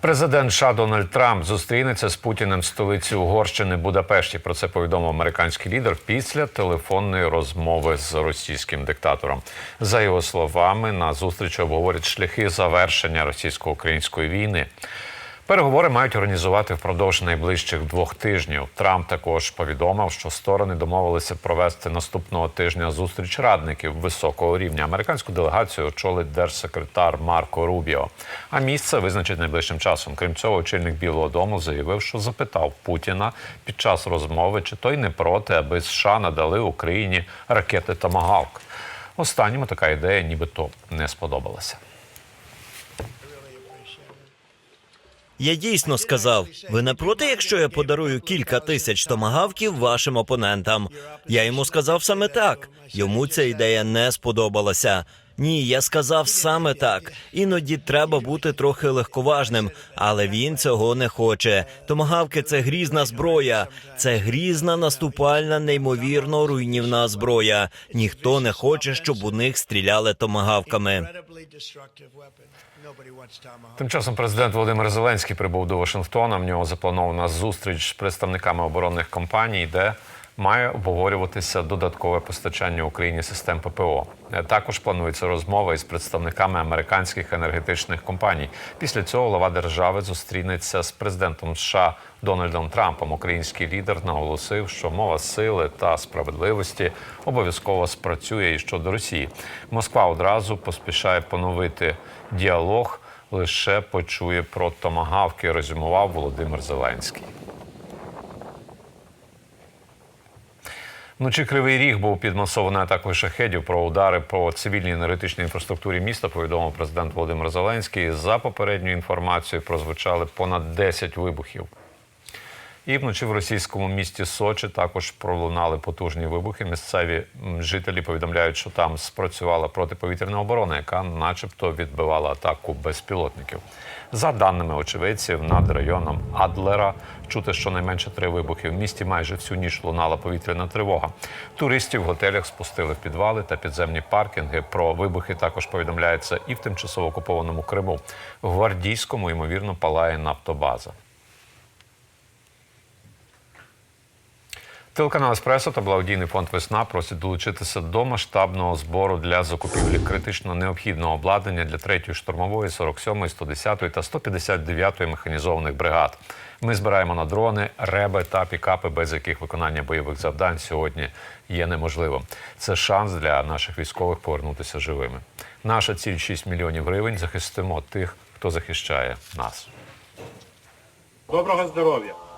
Президент США Дональд Трамп зустрінеться з Путіним в столиці Угорщини Будапешті. Про це повідомив американський лідер після телефонної розмови з російським диктатором. За його словами, на зустрічі обговорять шляхи завершення російсько-української війни. Переговори мають організувати впродовж найближчих двох тижнів. Трамп також повідомив, що сторони домовилися провести наступного тижня зустріч радників високого рівня. Американську делегацію очолить держсекретар Марко Рубіо. А місце визначить найближчим часом. Крім цього, очільник Білого Дому заявив, що запитав Путіна під час розмови, чи той не проти, аби США надали Україні ракети Томагавк. Останньому така ідея, нібито не сподобалася. Я дійсно сказав: ви не проти, якщо я подарую кілька тисяч томагавків вашим опонентам. Я йому сказав саме так. Йому ця ідея не сподобалася. Ні, я сказав саме так. Іноді треба бути трохи легковажним, але він цього не хоче. Томагавки це грізна зброя, це грізна наступальна, неймовірно руйнівна зброя. Ніхто не хоче, щоб у них стріляли томагавками. Тим часом президент Володимир Зеленський прибув до Вашингтона. В нього запланована зустріч з представниками оборонних компаній, де має обговорюватися додаткове постачання Україні систем ППО. Е, Також планується розмова із представниками американських енергетичних компаній. Після цього глава держави зустрінеться з президентом США Дональдом Трампом. Український лідер наголосив, що мова сили та справедливості обов'язково спрацює і щодо Росії. Москва одразу поспішає поновити діалог. Лише почує про томагавки, резюмував Володимир Зеленський. Вночі Кривий Ріг був підмасований атакою шахедів про удари по цивільній енергетичній інфраструктурі міста. Повідомив президент Володимир Зеленський. За попередньою інформацією прозвучали понад 10 вибухів. І вночі в російському місті Сочі також пролунали потужні вибухи. Місцеві жителі повідомляють, що там спрацювала протиповітряна оборона, яка, начебто, відбивала атаку безпілотників. За даними очевидців, над районом Адлера чути щонайменше три вибухи. В місті майже всю ніч лунала повітряна тривога. Туристів в готелях спустили в підвали та підземні паркінги. Про вибухи також повідомляється і в тимчасово окупованому Криму. В Гвардійському ймовірно палає нафтобаза. Телеканал Еспресо та благодійний фонд Весна просять долучитися до масштабного збору для закупівлі критично необхідного обладнання для 3-ї штурмової, 47-ї, 110-ї та 159-ї механізованих бригад. Ми збираємо на дрони, реби та пікапи, без яких виконання бойових завдань сьогодні є неможливим. Це шанс для наших військових повернутися живими. Наша ціль 6 мільйонів гривень. Захистимо тих, хто захищає нас. Доброго здоров'я!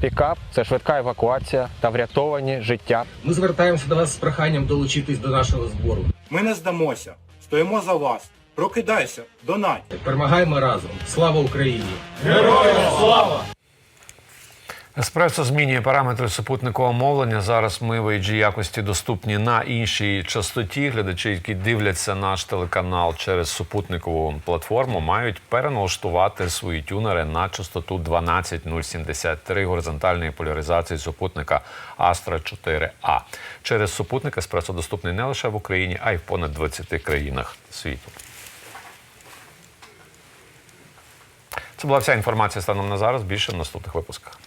Пікап це швидка евакуація та врятовані життя. Ми звертаємося до вас з проханням долучитись до нашого збору. Ми не здамося, стоїмо за вас. Прокидайся, донать! Перемагаємо разом. Слава Україні! Еспресо змінює параметри супутникового мовлення. Зараз ми в HD якості доступні на іншій частоті. Глядачі, які дивляться наш телеканал через супутникову платформу, мають переналаштувати свої тюнери на частоту 12073 горизонтальної поляризації супутника Astra 4A. Через супутник еспресо доступний не лише в Україні, а й в понад 20 країнах світу. Це була вся інформація станом на зараз. Більше в наступних випусках.